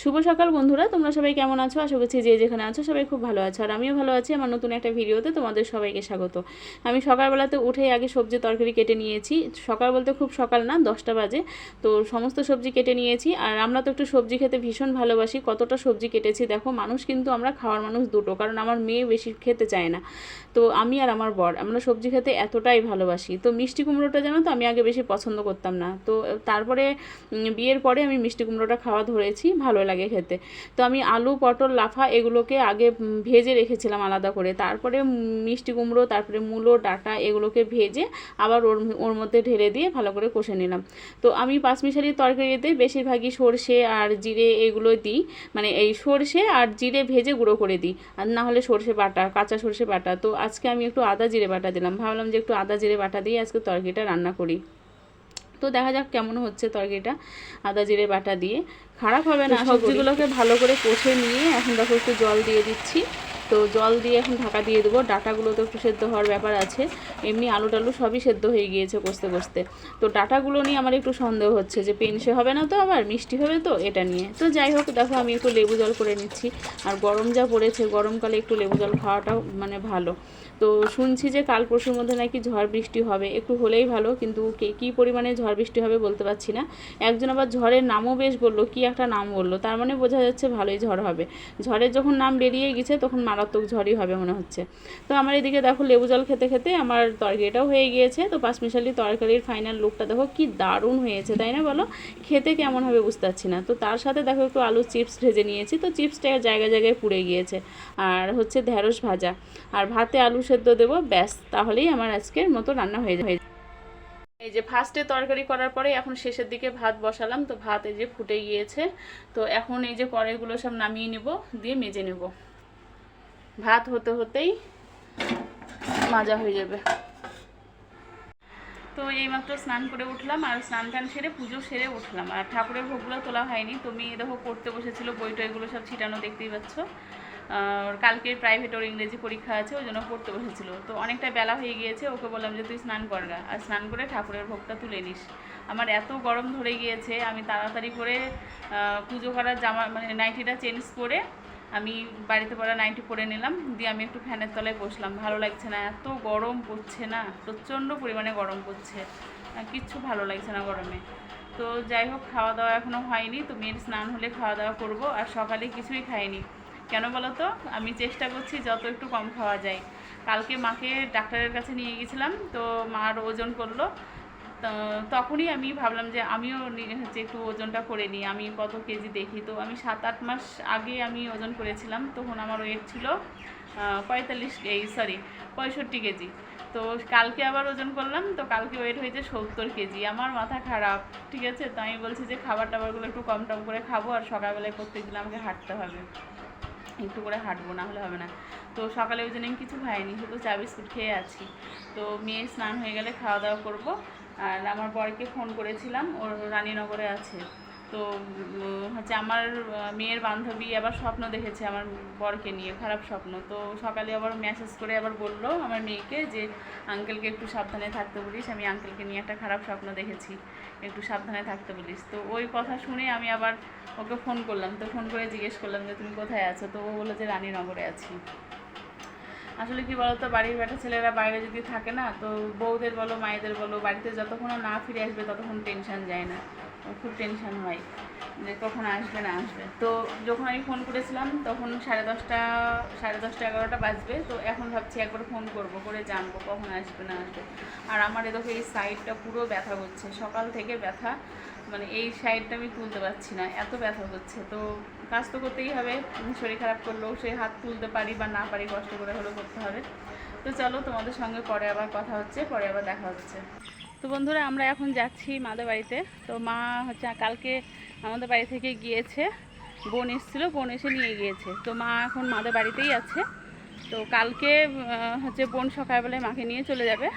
শুভ সকাল বন্ধুরা, তোমরা সবাই কেমন আছো? আশা করছি যে যেখানে আছো সবাই খুব ভালো আছো। আর আমিও ভালো আছি, আমার নতুন একটা ভিডিওতে তোমাদের সবাইকে স্বাগত। আমি সকালবেলাতে উঠেই আগে সবজি তরকারি কেটে নিয়েছি। সকাল বলতে খুব সকাল না, দশটা বাজে। তো সমস্ত সবজি কেটে নিয়েছি। আর আমরা তো একটু সবজি খেতে ভীষণ ভালোবাসি। কতটা সবজি কেটেছি দেখো, মানুষ কিন্তু আমরা খাওয়ার মানুষ দুটো, কারণ আমার মেয়ে বেশি খেতে চায় না। তো আমি আর আমার বর, আমরা সবজি খেতে এতটাই ভালোবাসি। তো মিষ্টি কুমড়োটা জানো তো, আমি আগে বেশি পছন্দ করতাম না। তো তারপরে বিয়ের পরে আমি মিষ্টি কুমড়োটা খাওয়া ধরেছি, ভালো লাগে খেতে। তো আমি আলু, পটল, লাফা এগুলোকে আগে ভেজে রেখেছিলাম আলাদা করে। তারপরে মিষ্টি কুমড়ো, তারপরে মূলো, ডাঁটা এগুলোকে ভেজে আবার ওর ওর মধ্যে ঢেলে দিয়ে ভালো করে কষে নিলাম। তো আমি পাঁচমিশালির তরকারিতে বেশিরভাগই সর্ষে আর জিরে এগুলো দিই। মানে এই সর্ষে আর জিরে ভেজে গুঁড়ো করে দিই। আর না হলে সর্ষে বাটা, কাঁচা সর্ষে বাটা। তো আজকে আমি একটু আদা জিরে বাটা দিলাম। ভাবলাম যে একটু আদা জিরে বাটা দিয়ে আজকে তরকারিটা রান্না করি। তো দেখা যাক কেমন হচ্ছে তরকারিটা আদা জিরে বাটা দিয়ে। খারাপ হবে না সবজিগুলোকে ভালো করে কষে নিয়ে এখন দেখো একটু জল দিয়ে দিচ্ছি। তো জল দিয়ে এখন ঢাকা দিয়ে দেবো। ডাটাগুলো তো একটু সেদ্ধ হওয়ার ব্যাপার আছে। এমনি আলু টালু সবই সেদ্ধ হয়ে গিয়েছে কষতে কষতে। তো ডাটাগুলো নিয়ে আমার একটু সন্দেহ হচ্ছে যে পেনসে হবে না তো আবার মিষ্টি হবে তো এটা নিয়ে। তো যাই হোক দেখো আমি একটু লেবু জল করে নিচ্ছি। আর গরম যা পড়েছে গরমকালে একটু লেবু জল খাওয়াটাও মানে ভালো। তো শুনছি যে কাল পরশুর মধ্যে নাকি ঝড় বৃষ্টি হবে। একটু হলেই ভালো, কিন্তু কে, কী পরিমাণে ঝড় বৃষ্টি হবে বলতে পারছি না। একজন আবার ঝড়ের নামও বেশ বলল, কি একটা নাম বলল। তার মানে বোঝা যাচ্ছে ভালোই ঝড় হবে। ঝড়ের যখন নাম বেরিয়ে গেছে, তখন মারাত্মক ঝড়ই হবে মনে হচ্ছে। তো আমার এদিকে দেখো, লেবু জল খেতে খেতে আমার তরকারিটাও হয়ে গিয়েছে। তো পাঁচমিশালি তরকারির ফাইনাল লুকটা দেখো, কি দারুণ হয়েছে, তাই না বলো? খেতে কেমন হবে বুঝতে পারছি না। তো তার সাথে দেখো, একটু আলু চিপস ভেজে নিয়েছি। তো চিপসটা জায়গায় জায়গায় পুড়ে গিয়েছে। আর হচ্ছে ঢেঁড়স ভাজা। আর ভাতে আলু সেদ্ধ দেবো, ব্যাস, তাহলেই আমার আজকের মতো রান্না হয়ে যাবে এই যে ফার্স্টে তরকারি করার পরে এখন শেষের দিকে ভাত বসালাম, তো ভাত এই যে ফুটে গিয়েছে, তো এখন এই যে কড়াইগুলো সব নামিয়ে নেব, দিয়ে মেজে নেব। ভাত হতে হতেই মাজা হয়ে যাবে। তো এইমাত্র স্নান করে উঠলাম, আর স্নান টান সেরে পুজো সেরে উঠলাম। আর ঠাকুরের ভোগগুলো তোলা হয়নি, তুমি দেখো পড়তে বসেছিল বই টইগুলো সব ছিটানো দেখতেই পাচ্ছ। আর কালকে প্রাইভেট ওর ইংরেজি পরীক্ষা আছে, ওই জন্য পড়তে বসেছিল। তো অনেকটা বেলা হয়ে গিয়েছে, ওকে বললাম যে তুই স্নান কর গা। আর স্নান করে ঠাকুরের ভোগটা তুলে নিস। আমার এত গরম ধরে গিয়েছে, আমি তাড়াতাড়ি করে পুজো করার জামা মানে নাইটিটা চেঞ্জ করে আমি বাড়িতে পড়া নাইটি পরে নিলাম। দিয়ে আমি একটু ফ্যানের তলায় বসলাম। ভালো লাগছে না, এত গরম পড়ছে না, প্রচণ্ড পরিমাণে গরম পড়ছে। কিচ্ছু ভালো লাগছে না গরমে। তো যাই হোক, খাওয়া দাওয়া এখনও হয়নি, তো মেয়ের স্নান হলে খাওয়া দাওয়া করব। আর সকালে কিছুই খাইনি। কেন বলো তো আমি চেষ্টা করছি যত একটু কম খাওয়া যায়। কালকে মাকে ডাক্তারের কাছে নিয়ে গেছিলাম, তো মার ওজন করল। তখনই আমি ভাবলাম যে আমিও হচ্ছে একটু ওজনটা করে নিই। আমি কত কেজি দেখি? তো আমি সাত আট মাস আগে আমি ওজন করেছিলাম, তখন আমার ওয়েট ছিল পঁয়তাল্লিশ এই সরি পঁয়ষট্টি কেজি। তো কালকে আবার ওজন করলাম, তো কালকে ওয়েট হয়েছে সত্তর কেজি। আমার মাথা খারাপ, ঠিক আছে? তো আমি বলছি যে খাবার টাবারগুলো একটু কম টম করে খাব, আর সকালবেলায় প্রত্যেক দিন আমাকে হাঁটতে হবে। একটু করে হাঁটবো, না হলে হবে না। তো সকালে ওই জন্য আমি কিছু খাইনি, শুধু চা বিস্কুট খেয়ে আছি। তো মেয়ে স্নান হয়ে গেলে খাওয়া দাওয়া করব। আর আমার বরকে ফোন করেছিলাম, ওর রানীনগরে আছে। তো হচ্ছে আমার মেয়ের বান্ধবী আবার স্বপ্ন দেখেছে আমার বরকে নিয়ে, খারাপ স্বপ্ন। তো সকালে আবার মেসেজ করে আবার বলল আমার মেয়েকে যে, আঙ্কেলকে একটু সাবধানে থাকতে বলিস, আমি আঙ্কেলকে নিয়ে একটা খারাপ স্বপ্ন দেখেছি, একটু সাবধানে থাকতে বলিস। তো ওই কথা শুনে আমি আবার ওকে ফোন করলাম, তো ফোন করে জিজ্ঞেস করলাম যে, তুমি কোথায় আছো? তো ও বলল যে, রানীনগরে আছি। আসলে কি বলতো, বাড়ির বেটা ছেলেরা বাইরে যদি থাকে না, তো বউদের বলো, মায়েদের বলো, বাড়িতে যতক্ষণ না ফিরে আসবে ততক্ষণ টেনশন যায় না। খুব টেনশন হয়। যে কখন আসবে, না আসবে। তো যখন আমি ফোন করেছিলাম, তখন সাড়ে দশটা সাড়ে দশটা এগারোটা বাজবে। তো এখন ভাবছি একবার ফোন করব, করে জানব কখন আসবে, না আসবে। আর আমার এদিকে এই সাইডটা পুরো ব্যথা করছে। সকাল থেকে ব্যথা মানে এই সাইডটা আমি তুলতে পারছি না। এত ব্যথা হচ্ছে তো কাজ তো করতেই হবে। শরীর খারাপ করলেও সে হাত তুলতে পারি বা না পারি, কষ্ট করে হলেও করতে হবে। তো চলো তোমাদের সঙ্গে পরে আবার কথা হচ্ছে, পরে আবার দেখা হচ্ছে। তো বন্ধুরা, আমরা এখন যাচ্ছি মাদের বাড়িতে। তো মা হচ্ছে, কালকে আমাদের বাড়ি থেকে গিয়েছে, বোন এসেছিল, বোন এসে নিয়ে গিয়েছে। তো মা এখন মাদের বাড়িতেই আছে। তো কালকে হচ্ছে বোন সকালবেলায় মাকে নিয়ে চলে যাবে।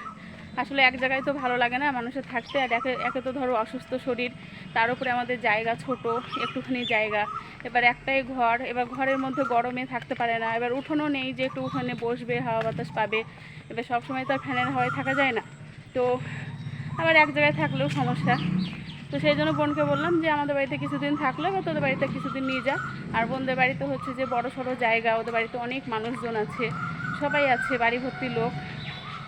আসলে এক জায়গায় তো ভালো লাগে না মানুষের থাকতে। আর একে একে তো ধরো অসুস্থ শরীর, তার উপরে আমাদের জায়গা ছোট, একটুখানি জায়গা। এবার একটাই ঘর, এবার ঘরের মধ্যে গরমে থাকতে পারে না। এবার উঠোনও নেই যে একটু উঠোনে বসবে, হাওয়া বাতাস পাবে। এবার সবসময় তো আর ফ্যানের হাওয়ায় থাকা যায় না। তো আবার এক জায়গায় থাকলেও সমস্যা। তো সেই জন্য বোনকে বললাম যে, আমাদের বাড়িতে কিছুদিন থাকলে বা তোদের বাড়িতে কিছুদিন নিয়ে যা। আর বোনদের বাড়িতে হচ্ছে যে, বড় সড়ো জায়গা, ওদের বাড়িতে অনেক মানুষজন আছে, সবাই আছে বাড়ি ভর্তি লোক।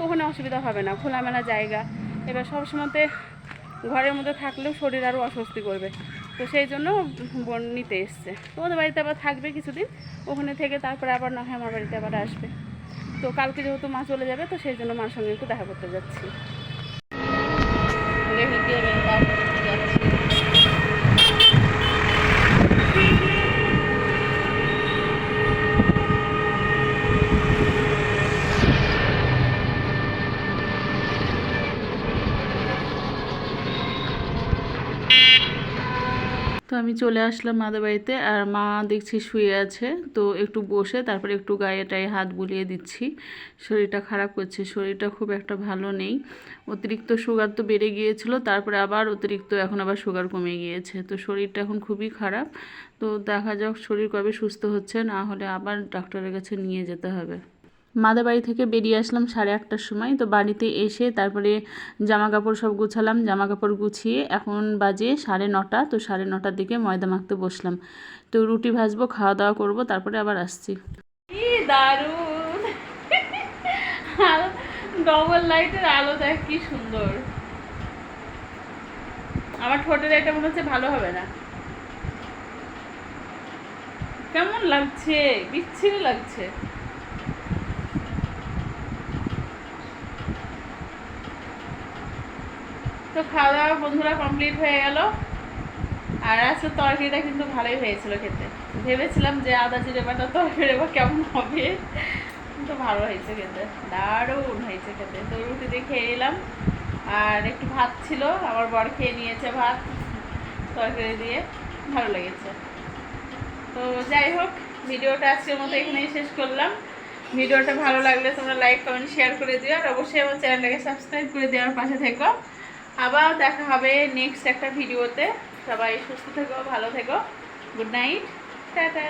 ওখানে অসুবিধা হবে না, খোলামেলা জায়গা। এবার সবসময়তে ঘরের মধ্যে থাকলেও শরীর আরও অস্বস্তি করবে। তো সেই জন্য বোন নিতে এসছে। তো ওদের বাড়িতে আবার থাকবে কিছুদিন, ওখানে থেকে তারপরে আবার না হয় আমার বাড়িতে আবার আসবে। তো কালকে যেহেতু মা চলে যাবে, তো সেই জন্য মার সঙ্গে একটু দেখা করতে যাচ্ছি। regular na filming. Tapos, তো আমি চলে আসলাম মাদের বাড়িতে আর মা দেখছি শুয়ে আছে। তো একটু বসে তারপরে একটু গায়ে টায়ে হাত বুলিয়ে দিচ্ছি। শরীরটা খারাপ করছে, শরীরটা খুব একটা ভালো নেই। অতিরিক্ত সুগার তো বেড়ে গিয়েছিল, তারপরে আবার অতিরিক্ত এখন আবার সুগার কমে গিয়েছে। তো শরীরটা এখন খুবই খারাপ। তো দেখা যাক শরীর কবে সুস্থ হচ্ছে, না হলে আবার ডাক্তারের কাছে নিয়ে যেতে হবে। মাদের বাড়ি থেকে বেরিয়ে আসলাম সাড়ে আটটার সময়। তো বাড়িতে এসে তারপরে জামা কাপড় সব গুছালাম জামা কাপড় গুছিয়ে এখন বাজে সাড়ে নটা। তো সাড়ে নটার দিকে ময়দা মাখতে বসলাম। তো রুটি ভাজবো, খাওয়া দাওয়া করব, তারপরে আবার আসছি। দারুণ! ডবল লাইটের আলো, দেখ কি সুন্দর। আমার ঠোঁটের এটা মনে হচ্ছে ভালো হবে না। কেমন লাগছে? বিচ্ছিরি লাগছে। তো খাওয়া দাওয়া বন্ধুরা কমপ্লিট হয়ে গেল। আর আজকে তরকারিটা কিন্তু ভালোই হয়েছিল খেতে। ভেবেছিলাম যে আদা জিরে বাটা তরকারি বা কেমন হবে। কিন্তু ভালো হয়েছে খেতে। দারুণ হয়েছে খেতে। তো রুটি দিয়ে খেয়ে নিলাম। আর একটু ভাত ছিল। আমার বর খেয়ে নিয়েছে ভাত তরকারি দিয়ে। ভালো লেগেছে। তো যাই হোক, ভিডিওটা আজকের মতো এখানেই শেষ করলাম। ভিডিওটা ভালো লাগলে তোমরা লাইক কমেন্ট শেয়ার করে দিও। আর অবশ্যই আমার চ্যানেলটাকে সাবস্ক্রাইব করে দেওয়ার পাশে থেকো। আবার দেখা হবে নেক্সট একটা ভিডিওতে। সবাই সুস্থ থেকো ভালো থেকো। Good night tata